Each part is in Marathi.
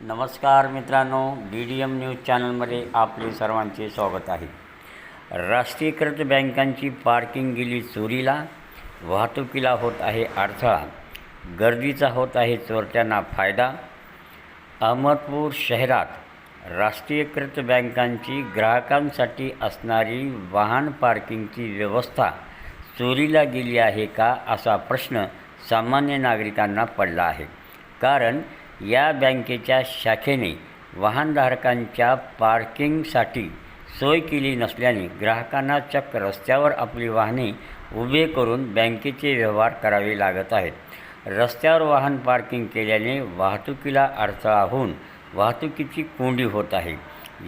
नमस्कार मित्रांनो डी डी एम न्यूज चॅनलमध्ये आपले सर्वांचे स्वागत आहे. राष्ट्रीयकृत बँकांची पार्किंग गेली चोरीला वाहतुकीला होत आहे अडथळा गर्दीचा होत आहे चोरट्यांना फायदा. अहमदपूर शहरात राष्ट्रीयकृत बँकांची ग्राहकांसाठी असणारी वाहन पार्किंगची व्यवस्था चोरीला गेली आहे का असा प्रश्न सामान्य नागरिकांना पडला आहे. कारण या बँकेच्या शाखेने वाहनधारकांच्या पार्किंगसाठी सोय केली नसल्याने ग्राहकांना चक्क रस्त्यावर आपली वाहने उभे करून बँकेचे व्यवहार करावे लागत आहेत. रस्त्यावर वाहन पार्किंग केल्याने वाहतुकीला अडथळा होऊन वाहतुकीची कोंडी होत आहे.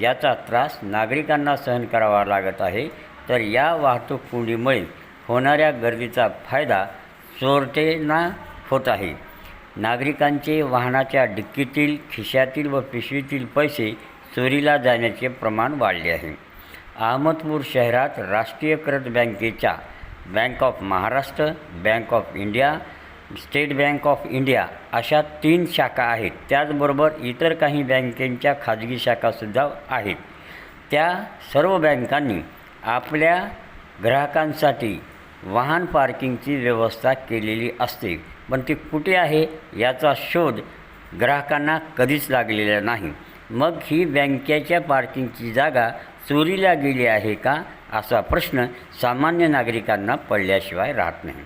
याचा त्रास नागरिकांना सहन करावा लागत आहे. तर या वाहतूक कोंडीमुळे होणाऱ्या गर्दीचा फायदा चोरटेंना होत आहे. नागरिकांचे वाहनाच्या डिक्कीतील खिशातील व पिशवीतील पैसे चोरीला जाण्याचे प्रमाण वाढले आहे. अहमदपूर शहरात राष्ट्रीयकृत बँकेच्या bank of Maharashtra bank of India State Bank of India अशा तीन शाखा आहेत. त्याचबरोबर इतर काही बँकेच्या खाजगी शाखासुद्धा आहेत. त्या सर्व बँकांनी आपल्या ग्राहकांसाठी वाहन पार्किंगची व्यवस्था केलेली असते. पण ती कुठे आहे याचा शोध ग्राहकांना कधीच लागलेला नाही. मग ही बँकेच्या पार्किंगची जागा चोरीला गेली आहे का? असा प्रश्न सामान्य नागरिकांना पडल्याशिवाय राहत नाही.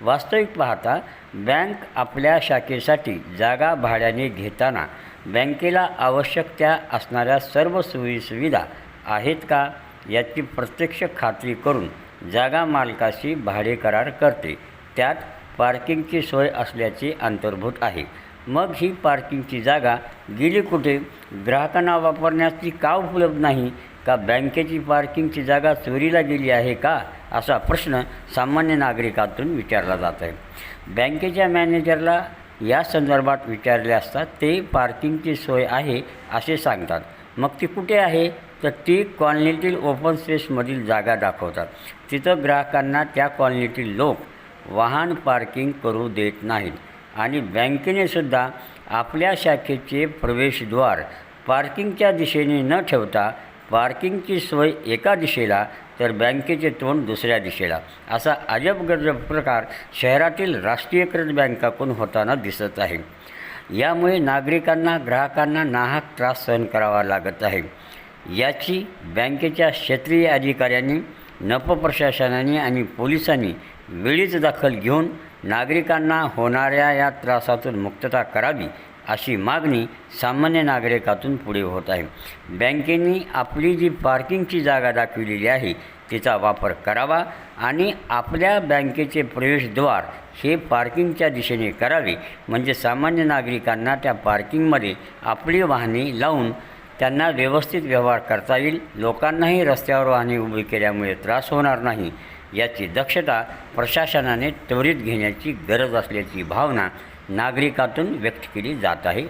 वास्तविक पाहता बँक आपल्या शाखेसाठी जागा भाड्याने घेताना बँकेला आवश्यक त्या असणाऱ्या सर्व सोयीसुविधा आहेत का? याची प्रत्यक्ष खात्री करून जागा मालकाशी भाडे करार करते. त्यात पार्किंगची सोय असल्याचे अंतर्भूत आहे. मग ही पार्किंगची जागा गेली कुठे? ग्राहकांना वापरण्याची का उपलब्ध नाही? का बँकेची पार्किंगची जागा चोरीला गेली आहे का? असा प्रश्न सामान्य नागरिकातून विचारला जात आहे. बँकेच्या मॅनेजरला या संदर्भात विचारले असता ते पार्किंगची सोय आहे असे सांगतात. मग ती कुठे आहे? तर ती कॉलनीतील ओपन स्पेसमधील जागा दाखवतात. तिथं ग्राहकांना त्या कॉलनीतील लोक वाहन पार्किंग करू देत नाहीत. आणि बँकेने सुद्धा आपल्या शाखेचे प्रवेशद्वार पार्किंगच्या दिशेने न ठेवता पार्किंगची सोय एका दिशेला तर बँकेचे तोंड दुसऱ्या दिशेला. असा अजब प्रकार शहरातील राष्ट्रीयकृत बँकाकडून होताना दिसत आहे. यामुळे नागरिकांना ग्राहकांना नाहक त्रास सहन करावा लागत आहे. याची बँकेच्या क्षेत्रीय अधिकाऱ्यांनी नप प्रशासनाने आणि पोलिसांनी वेळीच दखल घेऊन नागरिकांना होणाऱ्या या त्रासातून मुक्तता करावी अशी मागणी सामान्य नागरिकातून पुढे होत आहे. बँकेने आपली जी पार्किंगची जागा दाखविलेली आहे तिचा वापर करावा आणि आपल्या बँकेचे प्रवेशद्वार हे पार्किंगच्या दिशेने करावे. म्हणजे सामान्य नागरिकांना त्या पार्किंगमध्ये आपली वाहने लावून त्यांना व्यवस्थित व्यवहार करता येईल. लोकांनाही रस्त्यावर वाहने उभी केल्यामुळे त्रास होणार नाही. याची दक्षता प्रशासनाने त्वरित घेण्याची गरज असल्याची भावना नागरिकातून व्यक्त केली जात आहे.